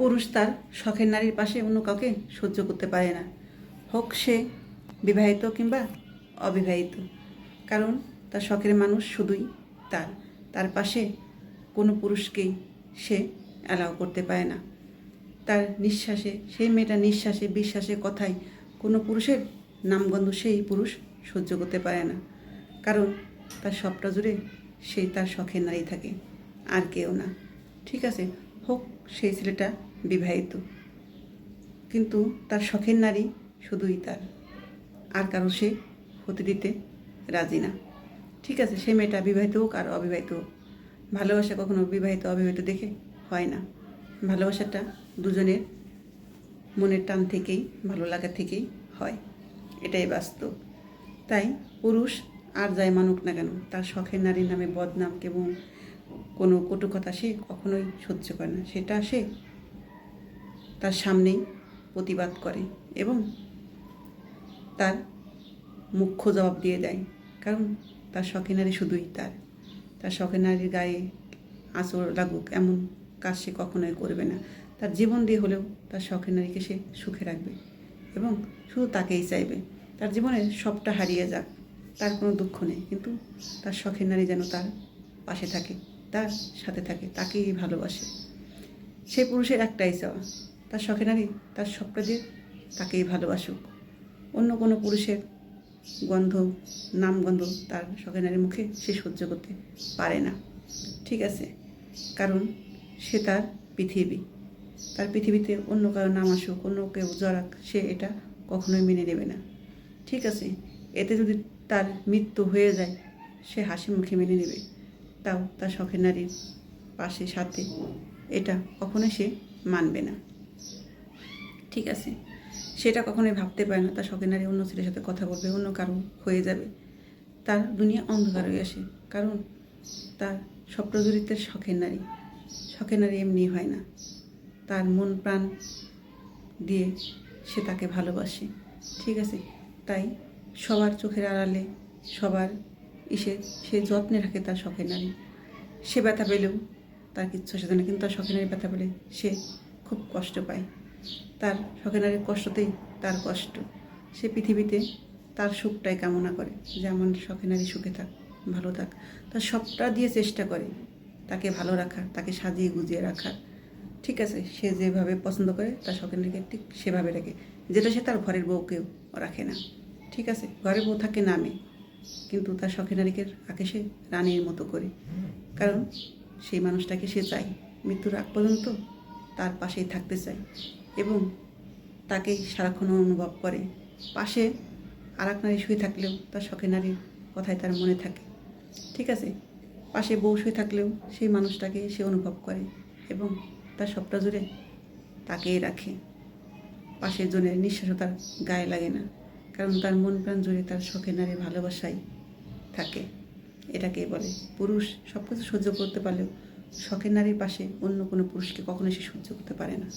পুরুষ তার শখের নারীর পাশে অন্য কাউকে সহ্য করতে পারে না। হোক সে বিবাহিত কিংবা অবিবাহিত, কারণ তার শখের মানুষ শুধুই তার। তার পাশে কোনো পুরুষকেই সে অ্যালাউ করতে পারে না। তার নিঃশ্বাসে, সেই মেয়েটা নিঃশ্বাসে বিশ্বাসে কথায় কোনো পুরুষের নামগন্ধ সেই পুরুষ সহ্য করতে পারে না। কারণ তার সবটা জুড়ে সেই তার শখের নারী থাকে, আর কেউ না। ঠিক আছে? হোক, সেই ছেলেটা বিবাহিত। কিন্তু তার শখের নারী শুধুই তার। আর কারও সে হতে দিতে রাজি না। ঠিক আছে, সে মেয়েটা বিবাহিত হোক আর অবিবাহিত হোক। ভালোবাসা কখনো বিবাহিত, অবিবাহিত দেখে হয় না। ভালোবাসাটা দুজনের মনের টান থেকেই, ভালো লাগা থেকেই হয়। এটাই বাস্তব। তাই পুরুষ আর যাই মানুক না কেন, তার শখের নারীর নামে বদনাম এবং কোনো কটু কথা সে কখনোই সহ্য করে না। সেটা সে তার সামনেই প্রতিবাদ করে এবং তার মুখ্য জবাব দিয়ে দেয়। কারণ তার শখের নারী শুধুই তার। তার শখের নারীর গায়ে আঁচড় লাগুক এমন কাজ সে কখনোই করবে না। তার জীবন দিয়ে হলেও তার শখের নারীকে সে সুখে রাখবে এবং শুধু তাকেই চাইবে। তার জীবনে সবটা হারিয়ে যাক, তার কোনো দুঃখ নেই। কিন্তু তার শখের নারী যেন তার পাশে থাকে। তার সাথে থাকে, তাকেই ভালোবাসে। সেই পুরুষের একটাই চাওয়া। তার শখের নারী, তার সবটা দিয়ে তাকেই ভালোবাসুক। অন্য কোনো পুরুষের গন্ধ, নাম গন্ধ তার শখের নারীর মুখে সে সহ্য করতে পারে না। ঠিক আছে? কারণ সে তার পৃথিবী। তার পৃথিবীতে অন্য কারও নাম আসুক, অন্য কেউ জড়াক সে এটা কখনোই মেনে নেবে না। ঠিক আছে? এতে যদি তার মৃত্যু হয়ে যায়, সে হাসি মুখে মেনে নেবে। তাও তার শখের নারীর পাশে, সাথে। এটা কখনোই সে মানবে না। ঠিক আছে? সেটা কখনোই ভাবতে পারে না। তার শখের নারী অন্য ছেলের সাথে কথা বলবে, অন্য কারও হয়ে যাবে। তার দুনিয়া অন্ধকার হয়ে আসে। কারণ তার স্বপ্নজড়িতের শখের নারী। শখের নারী এমনি হয় না। তার মন প্রাণ দিয়ে সে তাকে ভালোবাসে। ঠিক আছে? তাই সবার চোখের আড়ালে সবার ইসে, সে যত্নে রাখে তার শখের নারী। সে ব্যথা পেলেও তার কিচ্ছু আসে না, কিন্তু তার শখের নারী ব্যথা পেলে সে খুব কষ্ট পায়। তার শখের নারীর কষ্টতেই তার কষ্ট। সে পৃথিবীতে তার সুখটাই কামনা করে যে আমার শখের নারী সুখে থাক, ভালো থাক। তার সবটা দিয়ে চেষ্টা করে, তাকে ভালো রাখার, তাকে সাজিয়ে গুজিয়ে রাখার। ঠিক আছে, সে যেভাবে পছন্দ করে তার শখের নারীকে ঠিক সেভাবে রাখে, যেটা সে তার ঘরের বউকেও রাখে না। ঠিক আছে, ঘরের বউ থাকে নামে কিন্তু তার শখের নারীকে রাখে সে রানীর মতো করে। কারণ সেই মানুষটাকে সে চায়। মৃত্যুর আগ পর্যন্ত তার পাশেই থাকতে চায় এবং তাকেই সারাক্ষণ অনুভব করে। পাশে আর এক নারী শুয়ে থাকলেও তার শখের নারীর কথাই তার মনে থাকে। ঠিক আছে? পাশে বউ শুয়ে থাকলেও সেই মানুষটাকে সে অনুভব করে এবং তার সবটা জুড়ে তাকেই রাখে। পাশের জনের নিঃশ্বাসও তার গায়ে লাগে না। কারণ তার মন প্রাণ জুড়ে তার শখে নারী ভালোবাসাই থাকে এটাকে বলে। পুরুষ সব কিছু সহ্য করতে পারলেও শখের নারীর পাশে অন্য কোনো পুরুষকে কখনো সে সহ্য করতে পারে না।